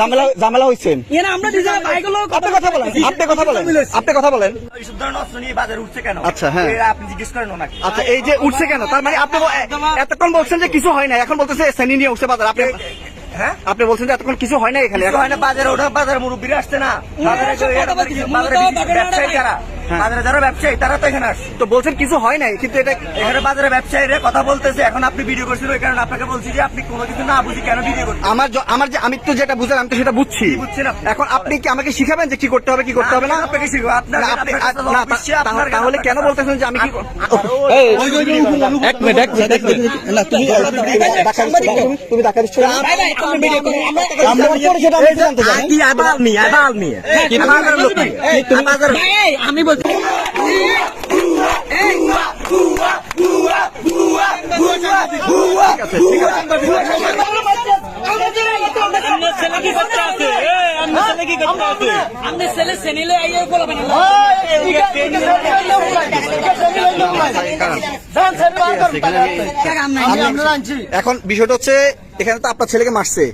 ঝামেলা আপনি কথা বলেন আপনি কথা বলেন আপনি কথা বলেন। এইসব ধরনের অস্ত্র নিয়ে বাজারে উঠছে কেন? আচ্ছা, হ্যাঁ। এটা আপনি জিজ্ঞেস করেন ওনাকে। আচ্ছা এই যে উঠছে কেন? তার মানে আপনি এতক্ষণ বলছেন যে কিছু হয় না এখন বলতেছে শ্রেণি নিয়ে উঠছে বাজার। আপনি হ্যাঁ? আপনি বলছেন যে এতক্ষণ কিছু হয় না এখানে। হয় না বাজারে ওঠা বাজারে মুরব্বীরা আসছে না। বাজারে বাজারে যারা হ্যাঁ। ব্যবসায়ী তারা তো এখানে আসছে তো বলছেন কিছু হয় নাই কিন্তু এটা এখানে বাজারে ব্যবসায়ীরা কথা বলতেছে এখন আপনি ভিডিও করছেন ওই কারণে আপনাকে বলছি যে আপনি কোনো কিছু না বুঝি কেন ভিডিও করছেন আমার আমার যে আমি তো যেটা বুঝলাম আমি তো সেটা বুঝছি বুঝছেন এখন আপনি কি আমাকে শিখাবেন যে কি করতে হবে কি করতে হবে না আপনাকে শিখব আপনার তাহলে কেন বলতেছেন যে আমি কি এক মিনিট এক মিনিট এক মিনিট না তুমি তুমি টাকা দিচ্ছ আমি বলছি ছেলে সেনিলে আইয়ে এখন বিষয়টা হচ্ছে এখানে তো আপনার ছেলেকে মারছে।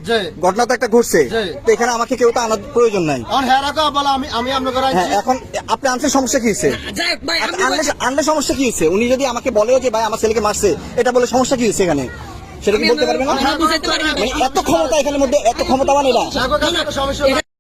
ঘটনা তো একটা ঘটছে। তো এখানে আমাকে কেউ তো আনার প্রয়োজন নাই। এখন হ্যাঁ রাখো বলো আমি আমি আপনাকে হ্যাঁ এখন আপনি আনছেন সমস্যা কি হয়েছে? যাক ভাই আমি আনলে আনলে সমস্যা কি হয়েছে? উনি যদি আমাকে বলে যে ভাই আমার ছেলেকে মারছে এটা বলে সমস্যা কি হয়েছে এখানে? সেটা কি বলতে পারবেন না? মানে এত ক্ষমতা এখানের মধ্যে এত ক্ষমতাবান এরা।